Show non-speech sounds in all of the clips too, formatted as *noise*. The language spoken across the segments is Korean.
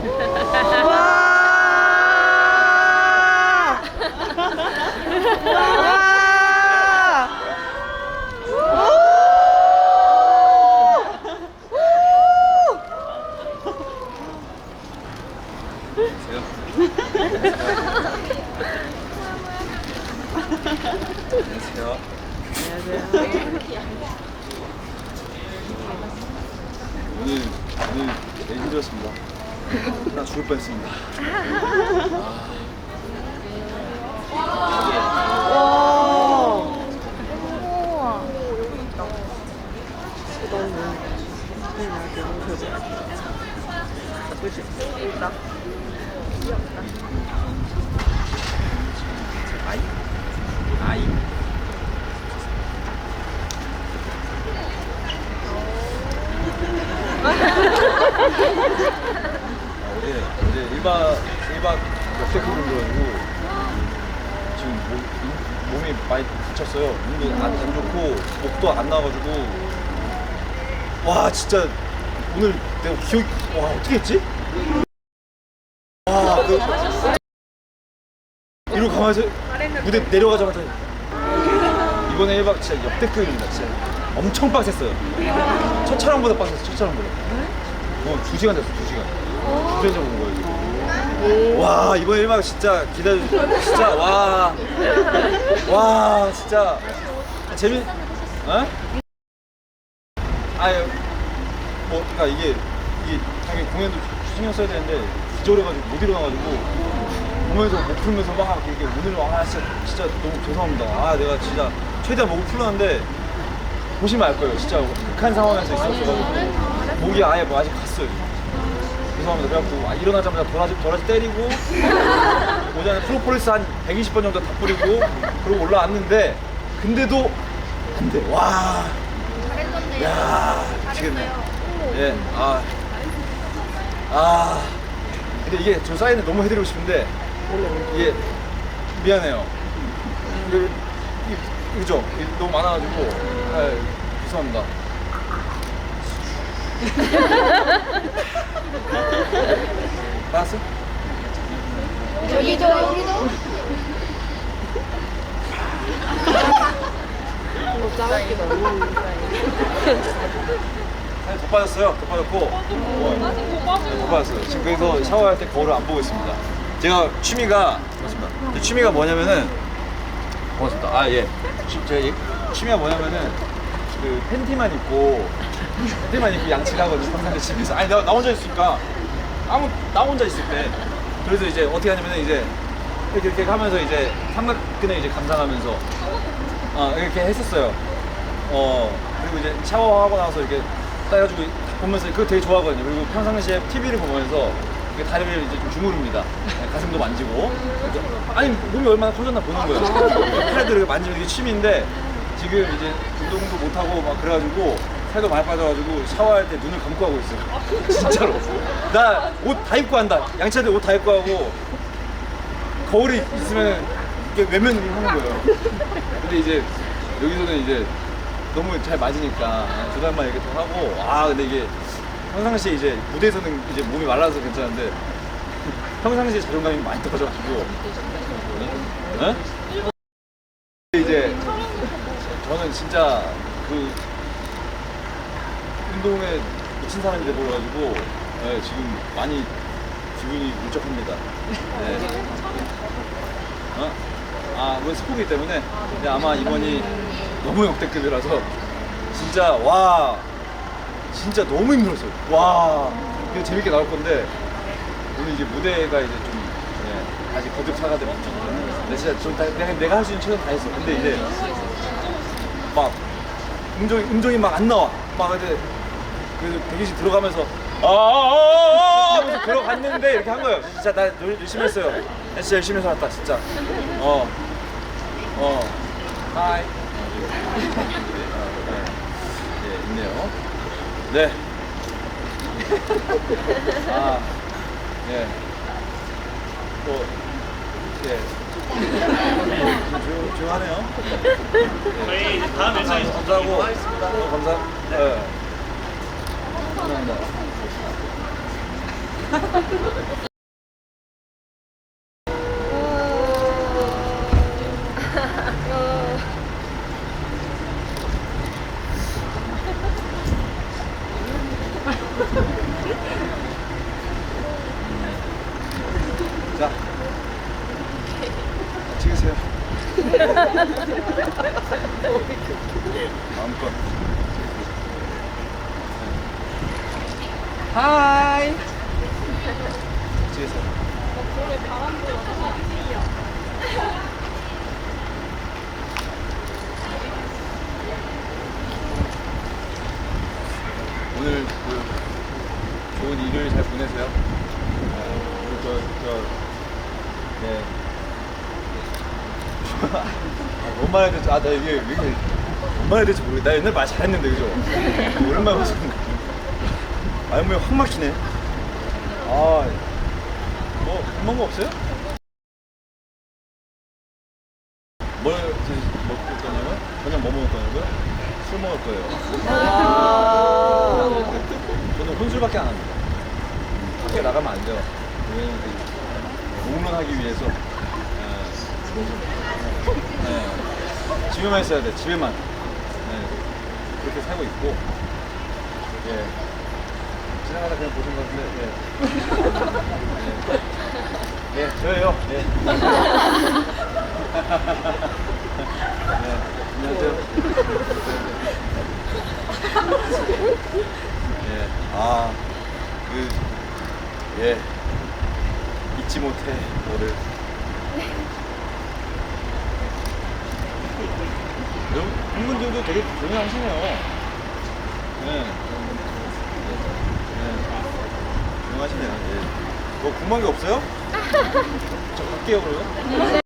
Oh. 와 진짜 오늘 내가 기억 와 어떻게 했지? 와 그 이러고 가만히 무대 내려가자마자 이번에 1박 진짜 역대급입니다 진짜. 엄청 빡셌어요. 첫 촬영보다 빡셌어 첫 촬영보다. 어, 2시간 됐어 2시간. 2시간 잡은 거예요 지금 와 이번 1박 진짜 기다려 진짜 와. 와 진짜. 재미 어? 아유 뭐 그러니까 이게 이게 당연히 공연도 신경 써야 되는데 기절해가지고 못 일어나가지고 보면서 못 풀면서 막 이렇게 오늘 아 진짜 진짜 너무 죄송합니다. 아 내가 진짜 최대한 목을 풀었는데 보시면 알 거예요. 진짜 극한 상황에서 있었어가지고 목이 아예 뭐 아직 갔어요. 죄송합니다. 그래갖고 아, 일어나자마자 도라지 도라지 때리고 오전에 프로폴리스 한 120번 정도 다 뿌리고 그러고 올라왔는데 근데도 안 돼. 와. 야 미치겠네. 예. 아. 아. 근데 이게 저 사인을 너무 해드리고 싶은데 이게 미안해요. 이- 그죠? 너무 많아가지고 아, 죄송합니다. *laughs* 나왔어? 저기도 여기도 *laughs* 살이 더 빠졌어요. 더 빠졌고. 어, 더 빠졌어요. 지금 그래서 샤워할 때 거울을 안 보고 있습니다. 제가 취미가 맞습니다. 제 취미가 뭐냐면은 고맙습니다. 아 예. 취, 제 예- 취미가 뭐냐면은 그 팬티만 입고 팬티만 입고 양치를 하거든요. 평상시 집에서. 아니 나, 나 혼자 있으니까 아무 나 혼자 있을 때. 그래서 이제 어떻게 하냐면은 이제 이렇게, 이렇게 하면서 이제 삼각근에 이제 감상하면서 어, 이렇게 했었어요. 어, 그리고 이제 샤워하고 나서 이렇게 따가지고 보면서 그거 되게 좋아하거든요. 그리고 평상시에 TV를 보면서 이렇게 다리를 이제 좀 주무릅니다. 네, 가슴도 만지고. 아니, 몸이 얼마나 커졌나 보는 거예요. *laughs* 팔도 이렇게 만지는 게 취미인데 지금 이제 운동도 못하고 막 그래가지고 살도 많이 빠져가지고 샤워할 때 눈을 감고 하고 있어요. *laughs* 진짜로. 나 옷 다 입고 한다. 양치할 때 옷 다 입고 하고 거울이 있으면 이게 외면을 하는 거예요. 근데 이제 여기서는 이제 너무 잘 맞으니까 두 달만 이렇게 더 하고 아 근데 이게 평상시에 이제 무대에서는 이제 몸이 말라서 괜찮은데 평상시에 자존감이 많이 떨어져가지고 어? 이제 저는 진짜 그 운동에 미친 사람이 돼버려가지고 네, 지금 많이 기분이 울적합니다. 네. 어? 아, 이건 스포기 때문에 근데 아마 이번이 너무 역대급이라서 진짜 와 진짜 너무 힘들었어요. 와 이거 재밌게 나올 건데 오늘 이제 무대가 이제 좀 예, 다시 거듭 차가 되면 근데 진짜 좀 다, 내가, 내가 할 수 있는 최선 다 했어. 근데 이제 막 음정이 음정이 막 안 나와. 막 이제 그래서 대기실 들어가면서 아아아아 하면서 들어갔는데 이렇게 한 거예요. 진짜 나 열- 열심히 했어요. 나 진짜 열심히 해서 왔다 진짜. 어. 어. 하이. 예, 있네요. 네. 아, 예. 또, 예. 조, 조용하네요. 저희 다음 일정이 감사하고. 어, 감사. 네. 감사합니다. 자, 찍으세요. 마음껏. 하이. 찍으세요. 오늘 그 좋은 일요일 잘 보내세요. 어, 저, 저, 네. *laughs* 아, 뭔 말 해야 될지, 아, 나 이게 왜 이렇게, 뭔 말 해야 될지 모르겠다. 나 옛날 말 잘했는데, 그죠? 오랜만에 봐서. 말문이 확 막히네. 아, 뭐, 궁금한 거 없어요? 뭘 드시, 먹을 거냐면, 저녁 뭐 먹을 거냐고요? 술 먹을 거예요. 와. 저는 혼술밖에 안 합니다. 밖에 나가면 안 돼요. 공론하기 위해서. 예. 예. 집에만 있어야 돼. 집에만. 예. 그렇게 살고 있고. 예. 지나가다 그냥 보신 것 같은데. 예. 예. 예, 저예요. 예. 예. 안녕하세요. 예. 아, 그, 예. 잊지 못해, 너를. 팬분들도 되게 조용하시네요. 네. 네. 조용하시네요. 예. 뭐, 궁금한 게 없어요? *laughs* 저 갈게요, 그러면.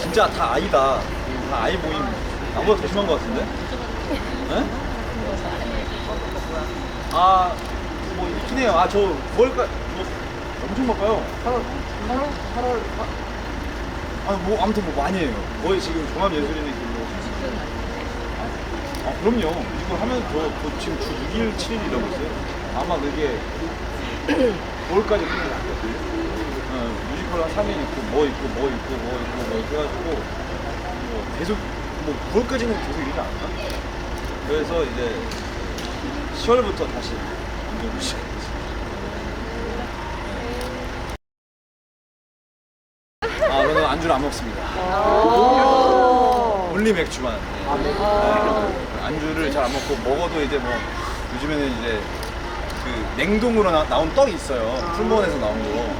진짜 다 아이다. 다 아이 모임. 나보다 더 심한 것 같은데? 네? 아, 뭐 있긴 해요. 아, 저 뭘까? 뭐 엄청 바빠요. 8월, 8월, 8월, 아, 뭐 아무튼 뭐 많이 해요. 거의 지금 종합 예술인의 길로. 아, 그럼요. 이거 하면 저, 저 지금 주 6일, 7일이라고 있어요. 아마 그게 5월까지 끝나는 것 같아요. 어, 뮤지컬 한 3일 있고, 뭐 있고, 뭐 있고, 뭐 있고, 뭐 이렇게 해가지고, 뭐 계속, 뭐 9월까지는 계속 일이 안 나. 그래서 이제 10월부터 다시 운동을 시작했지. 아, 저는 안주를 안 먹습니다. 오. 온리 맥주만. 네. 네. 안주를 잘 안 먹고 먹어도 이제 뭐 요즘에는 이제 그 냉동으로 나, 나온 떡이 있어요. 풀무원에서 나온 거.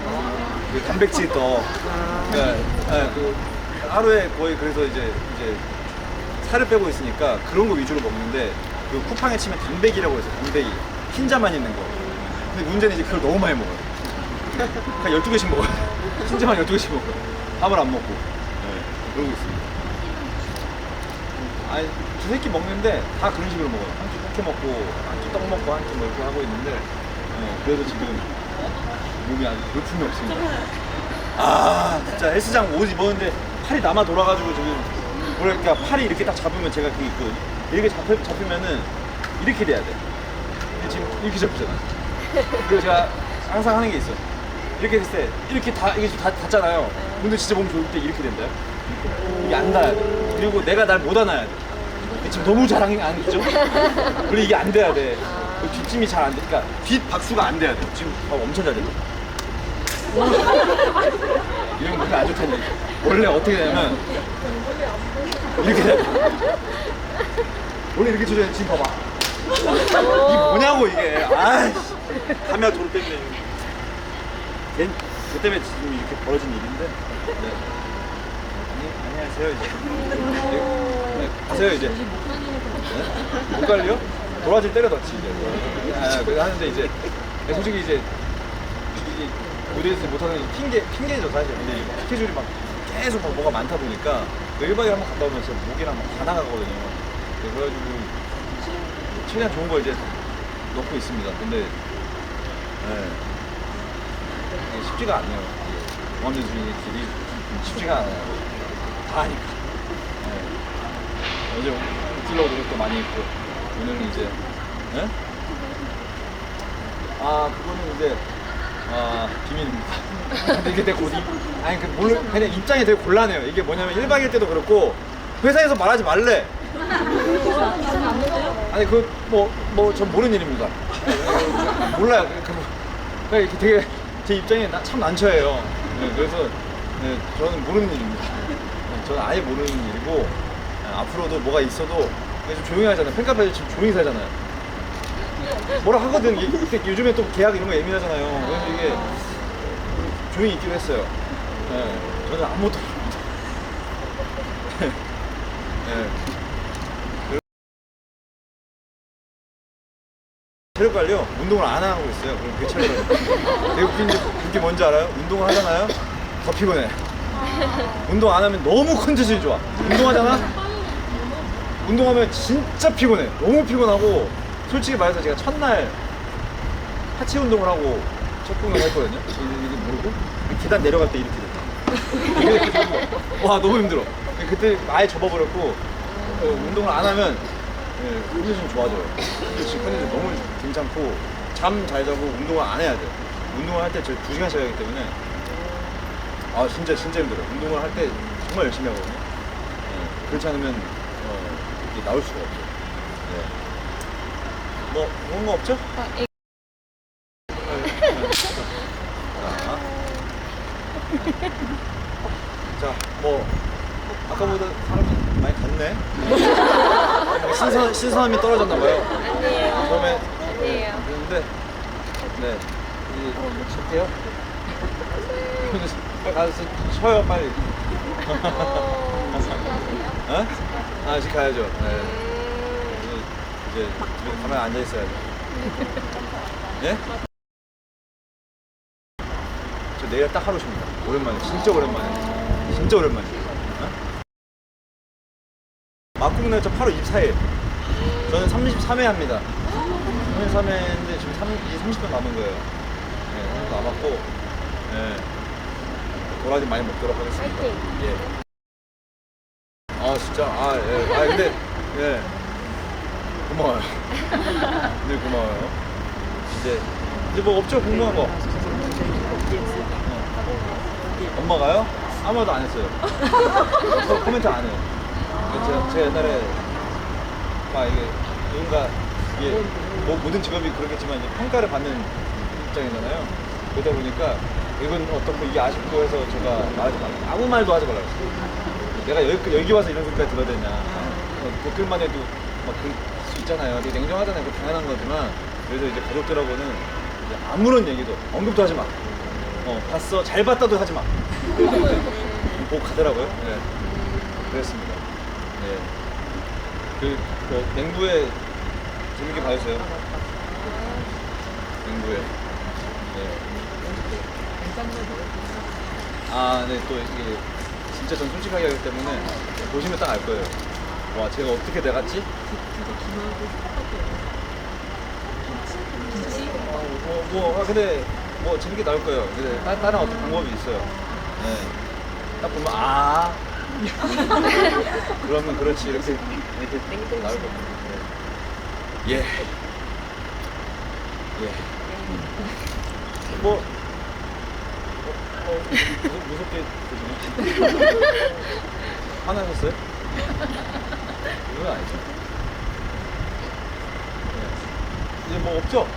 그 단백질 떡. 그러니까 네, 그 하루에 거의 그래서 이제 이제 살을 빼고 있으니까 그런 거 위주로 먹는데 그 쿠팡에 치면 단백이라고 해서 단백이 흰자만 있는 거. 근데 문제는 이제 그걸 너무 많이 먹어요. 한 12개씩 먹어요. *laughs* 흰자만 12개씩 먹어요. 밥을 안 먹고. 네, 그러고 있습니다. 아니 두세 끼 먹는데 다 그런 식으로 먹어요. 한끼 이렇게 먹고 한 끼 떡 먹고 한 끼 뭐 이렇게 하고 있는데 어, 그래도 지금 몸이 아주 볼품이 없습니다. 아 진짜 헬스장 옷 입었는데 팔이 남아 돌아가지고 지금 뭐랄까 팔이 이렇게 딱 잡으면 제가 그게 있거든요. 이렇게 잡혀, 잡히면은 이렇게 돼야 돼. 지금 이렇게 잡히잖아. 그리고 제가 항상 하는 게 있어. 이렇게 됐을 때 이렇게 다 이게 다 닿잖아요. 근데 진짜 몸 좋을 때 이렇게 된다. 이게 안 닿아야 돼. 그리고 내가 날 못 안아야 돼. 지금 너무 잘안 안죠? 그리고 이게 안 돼야 돼. 그 뒷짐이 잘 안 돼. 그러니까 뒷 박수가 안 돼야 돼. 지금 봐, 엄청 잘 돼. 이런 몸이 안 좋다는 얘기. 원래 어떻게 되냐면 이렇게 돼. 원래 이렇게 쳐줘야 지금 봐봐. 이게 뭐냐고 이게. 아이씨. 카메라 도로 때문에. 걔, 걔 때문에 지금 이렇게 벌어진 일인데. 네. 안녕하세요 이제. 네, 가세요 이제. 네? 못 갈려? 도라지 때려 넣지 이제. 아, 그래 하는데 이제 솔직히 이제 무대에서 못하는 게 핑계 핑계죠 사실. 근데 스케줄이 막 계속 막 뭐가 많다 보니까 그 1박에 한번 갔다 오면 진짜 목이랑 막 다 나가거든요. 네, 그래가지고 최대한 좋은 거 이제 넣고 있습니다. 근데 네. 쉽지가 않네요. 공감대주의 길이 쉽지가 않아요. 다 하니까. 네. 어제 웃기려고 노력도 많이 했고 오늘은 이제 네? 아 그거는 이제 아 비밀입니다. 이게 되게 고디 아니 그 몰라 그냥 입장이 되게 곤란해요. 이게 뭐냐면 1박 2일 때도 그렇고 회사에서 말하지 말래. 아니 그뭐뭐전 모르는 일입니다. 몰라요. 그, 뭐, 그냥 이렇게 되게 제 입장이 나- 참 난처해요. 네, 그래서 네, 저는 모르는 일입니다. 네, 저는 아예 모르는 일이고 네, 앞으로도 뭐가 있어도 좀 조용히 하잖아요. 팬카페에서 지금 조용히 살잖아요. 뭐라 하거든. 요즘에 또 계약 이런 거 예민하잖아요. 그래서 이게 조용히 있기로 했어요. 네, 저는 아무것도 모릅니다. 네. 체력 관리요? 운동을 안 하고 있어요. 그럼 그게 관리. 되게 웃긴 게, 웃긴 게 뭔지 알아요? 운동을 하잖아요? 더 피곤해. 운동 안 하면 너무 컨디션이 좋아. 운동하잖아? 운동하면 진짜 피곤해. 너무 피곤하고, 솔직히 말해서 제가 첫날 하체 운동을 하고 첫 공연을 했거든요. 이게 모르고? 계단 내려갈 때 이렇게 됐다. 와, 너무 힘들어. 그때 아예 접어버렸고, 어, 운동을 안 하면 예, 컨디션 좋아져요. 컨디션 너무 괜찮고 잠 잘 자고 운동을 안 해야 돼요. 운동을 할 때저 2시간씩 하기 때문에 아 진짜 진짜 힘들어요. 운동을 할 때 정말 열심히 하거든요. 예, 그렇지 않으면 어, 이게 나올 수가 없어요. 예. 뭐 그런 거 없죠? 자, 자, 뭐 아까보다 사람이 많이 갔네. *laughs* 신선 신선함이 떨어졌나 봐요. 아니에요. 처음에 그랬는데 네 이제 쉴게요. 가서 쉬어요 빨리. 어? 아 아직 가야죠. 네. 이제, 이제 집에 가만히 앉아 있어야죠. 예? 저 내일 딱 하루 쉽니다. 오랜만에 진짜 오랜만에 진짜 오랜만에. 어? 막국 날짜 8월 24일. 저는 33회 합니다. 33회인데 지금 3, 이제 30분 남은 거예요. 네, 30분 남았고, 네. 도라지 많이 먹도록 하겠습니다. 파이팅. 예. 아, 진짜? 아, 예. 아, 근데, 예. 고마워요. *laughs* 네, 고마워요. 이제, 이제 뭐 없죠? 궁금한 거. 어. 엄마가요? 아무 말도 안 했어요. 저 *laughs* 코멘트 안 해요. 제가, 제가 옛날에 막 이게 누군가 이게 뭐 모든 직업이 그렇겠지만 평가를 받는 입장이잖아요. 그러다 보니까 이건 어떻고 이게 아쉽고 해서 제가 말하지 말라. 아무 말도 하지 말라고 했어요. 내가 여기, 여기 와서 이런 소리까지 들어야 되냐. 어, 댓글만 해도 막 그럴 수 있잖아요. 되게 냉정하잖아요. 그 당연한 거지만 그래서 이제 가족들하고는 이제 아무런 얘기도 언급도 하지 마. 어, 봤어. 잘 봤다도 하지 마. 보고 가더라고요. 네. 그랬습니다. 네. 그, 그 냉부에 재밌게 봐주세요. 냉부에. 네. 아, 네, 또 이게 진짜 전 솔직하게 하기 때문에 보시면 딱 알 거예요. 와, 제가 어떻게 돼갔지? 어, 뭐, 뭐, 아, 근데 뭐 재밌게 나올 거예요. 근데 따, 다른 어떤 방법이 있어요. 네. 딱 보면 아 *laughs* 그러면 그렇지 이렇게 이렇게 나올 거예요. 네. 예. 예. 뭐 어, 어, 무섭, 무섭게 드시네. *laughs* 화나셨어요? 이건 아니죠. 네. 이제 뭐 없죠?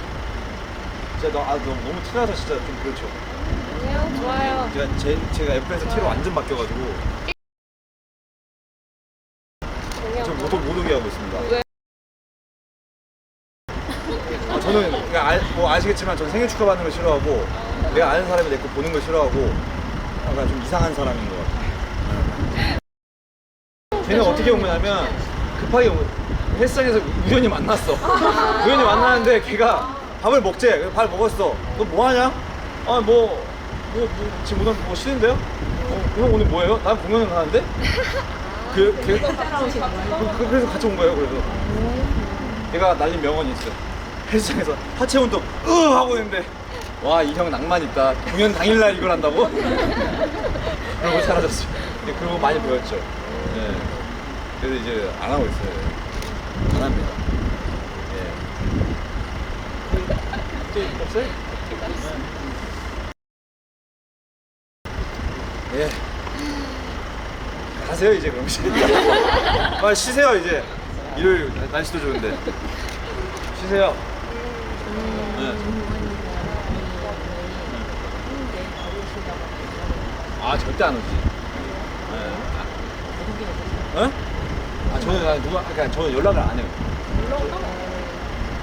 제가 너, 아, 너무, 너무 티나서 진짜 좀 그렇죠. 아니요, 좋아요. 제가 제, 제가 F에서 T로 완전 바뀌어가지고 지금 못, 못 오게 하고 있습니다. 왜? 아, 저는 그냥 아, 뭐 아시겠지만 저는 생일 축하받는 거 싫어하고 내가 아는 사람이 내 거 보는 거 싫어하고 약간 좀 이상한 사람인 것 같아요. 걔는 어떻게 온 거냐면 급하게 온 거- 헬스장에서 우연히 만났어. *laughs* 우연히 만났는데 걔가 밥을 먹재. 그래서 밥 먹었어. 너 뭐 하냐? 아, 뭐, 뭐, 뭐 지금 오늘 뭐 쉬는데요? 어, 형 오늘 뭐예요? 난 공연을 가는데? 그, 걔, 그, 그, 그래서 같이 온 거예요, 그래서. 걔가 날린 명언이 있어요. 헬스장에서 하체 운동, 으! 하고 있는데, 와, 이 형 낭만 있다. 공연 당일날 이걸 한다고? 그러고 사라졌어요. 그러고 많이 보였죠. 예. 그래서 이제 안 하고 있어요. 안 합니다. 예. 또 없어요. 예. 가세요 이제 그럼. *laughs* 빨리 쉬세요 이제. 일요일 날씨도 좋은데. 쉬세요. 네. 아 절대 안 오지. 네. 아, 어? 아 저는 아, 누가 그러니까 저는 연락을 안 해요.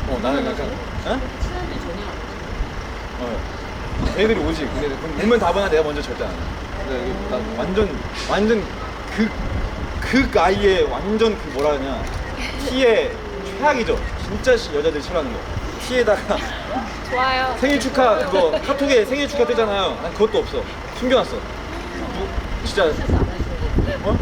어 나는 약간 어? 어. 걔들이 오지. 근데 오면 답은 내가 먼저 절대 안 해. 근데 이게 나 완전 완전 그그 아이의 완전 그 뭐라 하냐 티의 최악이죠. 진짜 시- 여자들이 싫어하는 거. 티에다가 좋아요. 생일 축하 그거 카톡에 생일 축하 뜨잖아요. 난 그것도 없어. 숨겨놨어. 뭐, 진짜 어?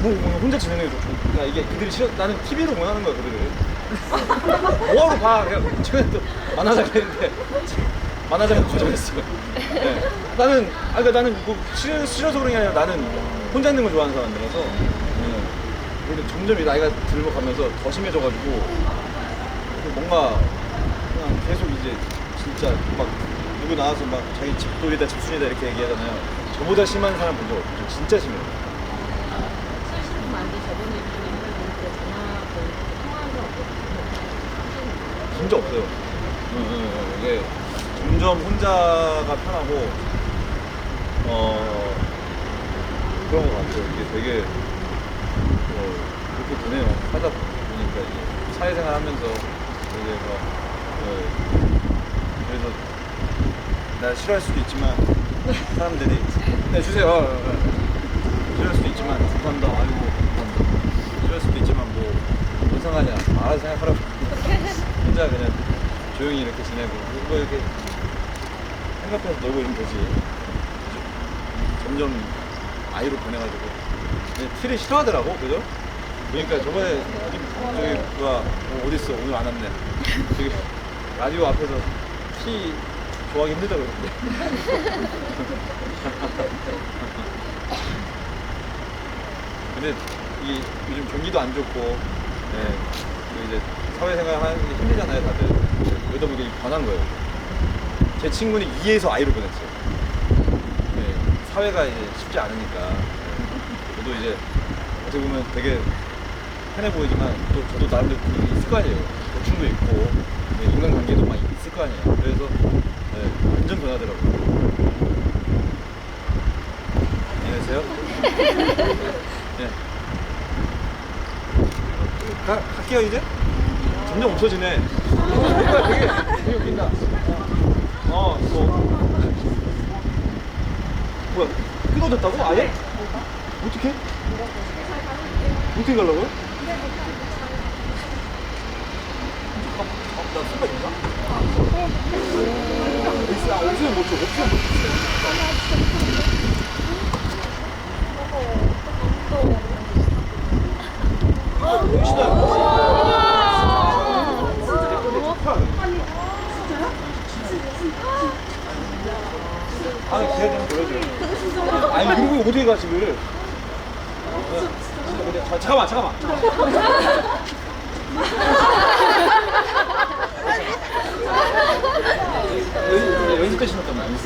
뭐, 뭐 혼자 지내는 게 좋죠. 그러니까 이게 그들이 싫어. 나는 TV로 원하는 거야 그들을. *laughs* 뭐하러 봐. 그냥 최근에 또 만화장 했는데 만화장에 거절했어. 네. 나는 아 그러니까 나는 뭐 싫어, 싫어서 그런 게 아니라 나는 혼자 있는 걸 좋아하는 사람이라서. 네. 근데 점점 이 나이가 들어가면서 더 심해져가지고 뭔가 계속 이제 진짜 막 누구 나와서 막 자기 집돌이다 집순이다 이렇게 얘기하잖아요. 저보다 심한 사람 본 적 없죠. 진짜 심해요. 진짜 없어요. 응, 응, 응. 이게 점점 혼자가 편하고 어 그런 것 같아요. 이게 되게 어, 그렇게 되네요. 하다 보니까 이제 사회생활 하면서 되게 막 어, 그래서 날 싫어할 수도 있지만 사람들이 네 주세요. 어, 어, 어. 싫어할 수도 있지만 감사합니다. 아이고 감사합니다. 싫어할 수도 있지만 뭐뭔 상관이야. 알아서 생각하라고. 혼자 그냥 조용히 이렇게 지내고 뭐 이렇게 생각해서 놀고 있으면 되지. 점점 아이로 근데 티를 싫어하더라고 그죠? 그러니까 저번에 저기 뭐야 어, 어디 있어 오늘 안 왔네 라디오 앞에서 티 좋아하기 힘들다고 그랬는데. *laughs* 근데 이 요즘 경기도 안 좋고 네, 이제 사회생활 하는 게 힘들잖아요 다들. 그러다 보니까 이게 변한 거예요. 제 친구는 2에서 아이로 변했어요. 네, 사회가 이제 쉽지 않으니까. 저도 이제 어떻게 보면 되게 편해 보이지만 또 저도 나름대로 그게 있을 거 아니에요 고충도 있고 네, 인간 관계도 막 있을 거 아니에요 그래서 네, 완전 변하더라고요 안녕하세요 *laughs* 네. 가, 갈게요 이제 점점 없어지네 되게 되게 웃긴다 어 뭐. 뭐야 끊어졌다고 아예? 어떻게? 어떻게 가려고요? 어디에 가, 지금? 어, 잠깐만, 잠깐만. 연- 연습 때 신었단 말이야.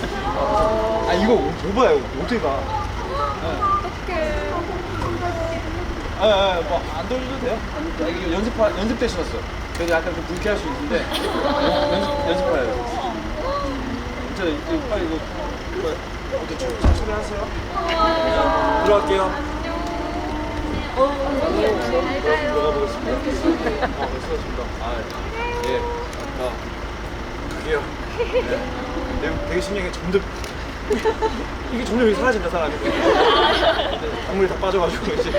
아, 이거 뭐 봐요? 어떻게 가? 어떡해. 뭐안 돌려도 돼요? 아, 이거 연습 연습 때 신었어. 그래서 약간 좀 불쾌할 수 있는데 연습 연습해요. 진짜 이거 빨리 이거 이거 어떻게 좀 천천히 하세요. 들어갈게요. 되게, 이게 점점 사라진다 사람이. 네, 강물이 다 빠져가지고 이제